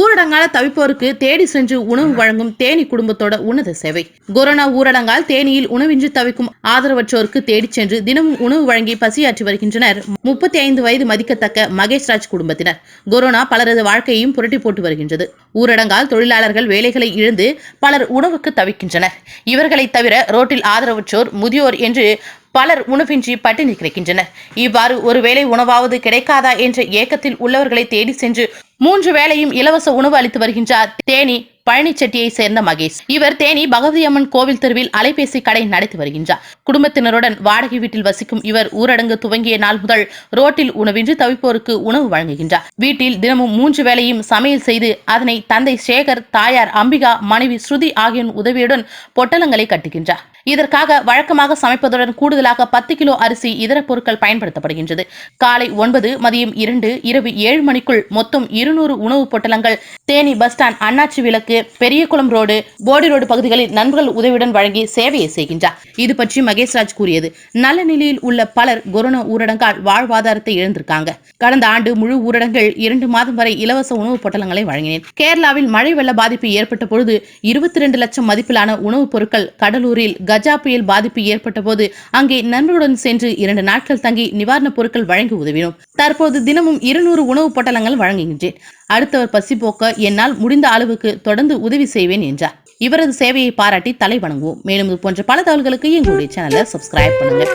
ஊரடங்கால தவிப்போருக்கு தேடி சென்று உணவு வழங்கும் தேனி குடும்பத்தோட உன்னத சேவை. கொரோனா ஊரடங்கால் தேனியில் உணவின்றி தவிக்கும் ஆதரவற்றோருக்கு தேடி சென்று தினமும் உணவு வழங்கி பசியாற்றி வருகின்றனர் முப்பத்தி ஐந்து வயது மதிக்கத்தக்க மகேஷ்ராஜ் குடும்பத்தினர். கொரோனா பலரது வாழ்க்கையையும் புரட்டி போட்டு வருகின்றது. ஊரடங்கால் தொழிலாளர்கள் வேலைகளை இழந்து பலர் உணவுக்கு தவிக்கின்றனர். இவர்களை தவிர ரோட்டில் ஆதரவற்றோர் முதியோர் என்று பலர் உணவின்றி பட்டினி கிடக்கின்றனர். இவ்வாறு ஒருவேளை உணவாவது கிடைக்காதா என்ற ஏக்கத்தில் உள்ளவர்களை தேடி சென்று மூன்று வேளையும் இலவச உணவு அளித்து வருகின்றார். தேனி பழனிச்செட்டியை சேர்ந்த மகேஷ். இவர் தேனி பகவதி அம்மன் கோவில் தெருவில் அலைபேசி கடை நடத்தி வருகின்றார். குடும்பத்தினருடன் வாடகை வீட்டில் வசிக்கும் இவர் ஊரடங்கு துவங்கிய நாள் முதல் ரோட்டில் உணவின்றி தவிப்போருக்கு உணவு வழங்குகின்றார். வீட்டில் தினமும் மூன்று வேளையும் சமையல் செய்து அதனை தந்தை சேகர் தாயார் அம்பிகா மனைவி ஸ்ருதி ஆகியோரின் உதவியுடன் பொட்டலங்களை கட்டுகின்றார். இதற்காக வழக்கமாக சமைப்பதுடன் கூடுதலாக பத்து கிலோ அரிசி இதர பொருட்கள் பயன்படுத்தப்படுகின்றது. காலை ஒன்பது மதியம் இரண்டு இரவு ஏழு மணிக்குள் மொத்தம் இரு இருநூறு உணவு பொட்டலங்கள் தேனி பஸ் ஸ்டாண்ட் அண்ணாச்சி விளக்கு பெரியகுளம் ரோடு போடி ரோடு பகுதிகளில் நண்பர்கள் உதவியுடன் வழங்கி சேவையை செய்கின்றார். இது பற்றி மகேஷ்ராஜ் கூறியது நல்ல நிலையில் உள்ள பலர் கொரோனா ஊரடங்கால் வாழ்வாதாரத்தை இழந்திருக்காங்க. கடந்த ஆண்டு முழு ஊரடங்கில் இரண்டு மாதம் வரை இலவச உணவு பொட்டலங்களை வழங்கினேன். கேரளாவில் மழை வெள்ள பாதிப்பு ஏற்பட்ட பொழுது இருபத்தி இரண்டு லட்சம் மதிப்பிலான உணவுப் பொருட்கள் கடலூரில் கஜா புயல் பாதிப்பு ஏற்பட்ட போது அங்கே நண்பர்களுடன் சென்று இரண்டு நாட்கள் தங்கி நிவாரணப் பொருட்கள் வழங்கி உதவினோம். தற்போது தினமும் இருநூறு உணவுப் பொட்டலங்கள் வழங்குகின்றேன். அடுத்தவர் பசி போக்க என்னால் முடிந்த அளவுக்கு தொடர்ந்து உதவி செய்வேன் என்றார். இவரது சேவையை பாராட்டி தலை வணங்குவோம். மேலும் இது போன்ற பல தகவல்களுக்கு எங்களுடைய சேனலை சப்ஸ்கிரைப் பண்ணுங்க.